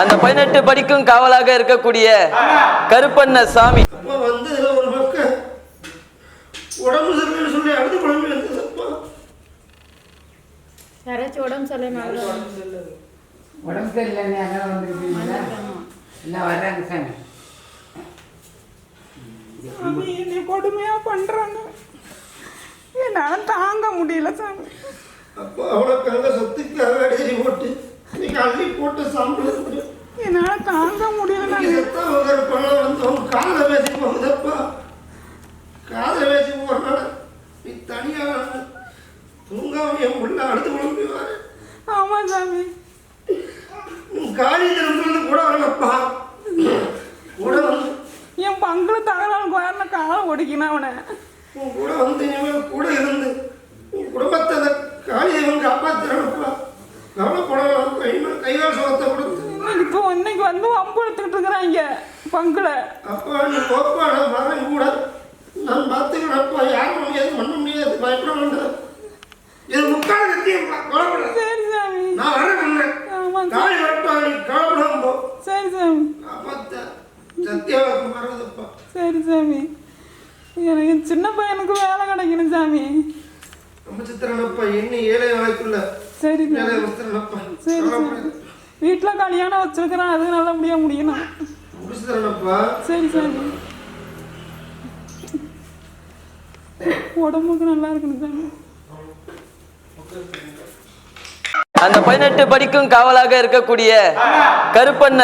அந்த பதினெட்டு படிக்கும் காவலாக இருக்கக்கூடிய கருப்பண்ண சாமி. அப்பா வந்ததுல ஒரு பக்கம் உடம்பு சரியில்லைன்னு சொல்லி அடுத்த குழம்பு வந்ததப்பா யாராச்சும் உடம்பு சரியில்லைனாலும் உடம்பு சரியில்லைன்னு. யாரும் வந்துருக்கீங்களா? எல்லாம் வர்றாங்க சாமி. சாமி என்னை கொடுமையா பண்றாங்க. என்னால தாங்க முடியல சாமி. அப்பா அவளுக்காக என்னால தாங்க முடியல காதை பேசி போகுதப்பா. காதை பேசி போறனால நீ தனியா தூங்காம என் உள்ள அடுத்து குழம்பு வாரு ஆமா சாமி. உன் காலி தினத்துல கூட வரலப்பா. கூட வந்து என் பங்குல தகவல் வரல காலை ஒடிக்கினா அவனை. உன் கூட வந்து இனிமேல் கூட இருந்து உன் குடும்பத்தை அந்த காளி தெய்வம் காப்பாத்திரப்பா கவலைப்படலாம் இனிமேல் கையால் சுகத்தை கொடுத்து வந்து வம்பு எடுத்துக்கிட்டு இருக்கிறாங்க பங்குல. அப்பா நீ வரேன் கூட நான் பார்த்துக்கிறேன்ப்பா யாரும் முடியாது பண்ண முடியாது. பயப்பட வேண்டாம் இது முக்கால் சரி சாமி. நான் வரேன் வரப்பா நீ கவலைப்படாம போ. சரி சாமி. சத்தியாவுக்கு சரி சாமி. எனக்கு சின்ன பையனுக்கு வேலை கிடைக்கணும் சாமி. நம்ம சித்திரனப்பா. இன்னும் ஏழை நாளைக்குள்ள சரி சரி வீட்டில் கல்யாணம் வச்சிருக்கிறேன் அது நல்லபடியாக முடியணும் சரி சாமி உடம்புக்கு நல்லா இருக்கணும் சாமி அந்த பதினெட்டு படிக்கும் காவலாக இருக்கக்கூடிய கருப்பண்ண